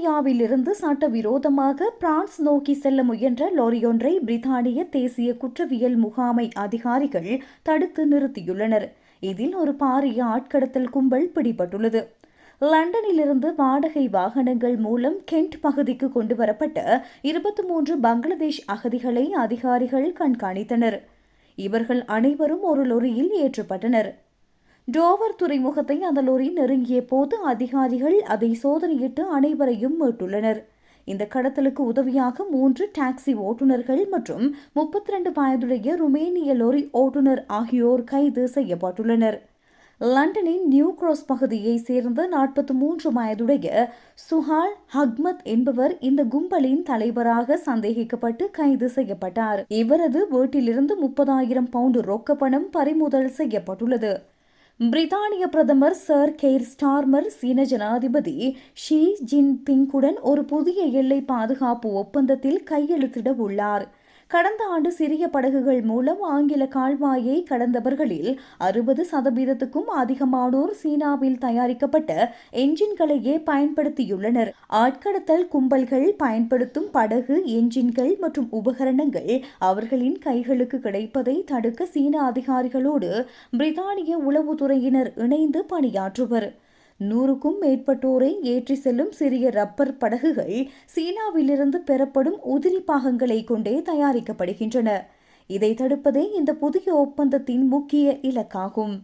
பிரித்தானியாவிலிருந்து சட்டவிரோதமாக பிரான்ஸ் நோக்கி செல்ல முயன்ற லொரியொன்றை பிரித்தானிய தேசிய குற்றவியல் முகாமை அதிகாரிகள் தடுத்து நிறுத்தியுள்ளனர். இதில் ஒரு பாரிய ஆட்கடத்தல் கும்பல் பிடிபட்டுள்ளது. லண்டனிலிருந்து வாடகை வாகனங்கள் மூலம் கென்ட் பகுதிக்கு கொண்டு வரப்பட்ட இருபத்தி மூன்று பங்களாதேஷ் அகதிகளை அதிகாரிகள் கண்காணித்தனர். இவர்கள் அனைவரும் ஒரு லொரியில் ஏற்றப்பட்டனர். டோவர் துறைமுகத்தை அந்த லோரி நெருங்கிய போது அதிகாரிகள் அதை சோதனையிட்டு அனைவரையும் மீட்டுள்ளனர். இந்த கடத்தலுக்கு உதவியாக மூன்று டாக்ஸி ஓட்டுநர்கள் மற்றும் முப்பத்தி ரெண்டு வயதுடைய ருமேனிய லொரி ஓட்டுநர் ஆகியோர் கைது செய்யப்பட்டுள்ளனர். லண்டனின் நியூ கிராஸ் பகுதியை சேர்ந்த நாற்பத்தி மூன்று வயதுடைய சுஹால் ஹக்மத் என்பவர் இந்த கும்பலின் தலைவராக சந்தேகிக்கப்பட்டு கைது செய்யப்பட்டார். இவரது வீட்டிலிருந்து முப்பதாயிரம் பவுண்டு ரொக்க பணம் பறிமுதல் செய்யப்பட்டுள்ளது. பிரித்தானிய பிரதமர் சர் கெய்ர் ஸ்டார்மர் சீன ஜனாதிபதி ஷி ஜின்பிங்குடன் ஒரு புதிய எல்லை பாதுகாப்பு ஒப்பந்தத்தில் கையெழுத்திட உள்ளார். கடந்த ஆண்டு சிறிய படகுகள் மூலம் ஆங்கில கால்வாயை கடந்தவர்களில் அறுபது சதவீதத்துக்கும் அதிகமானோர் சீனாவில் தயாரிக்கப்பட்ட என்ஜின்களையே பயன்படுத்தியுள்ளனர். ஆட்கடத்தல் கும்பல்கள் பயன்படுத்தும் படகு என்ஜின்கள் மற்றும் உபகரணங்கள் அவர்களின் கைகளுக்கு கிடைப்பதை தடுக்க சீன அதிகாரிகளோடு பிரித்தானிய உளவுத்துறையினர் இணைந்து பணியாற்றுவர். நூறுக்கும் மேற்பட்டோரை ஏற்றி செல்லும் சிறிய ரப்பர் படகுகள் சீனாவிலிருந்து பெறப்படும் உதிரி பாகங்களை கொண்டே தயாரிக்கப்படுகின்றன. இதை தடுப்பதே இந்த புதிய ஒப்பந்தத்தின் முக்கிய இலக்காகும்.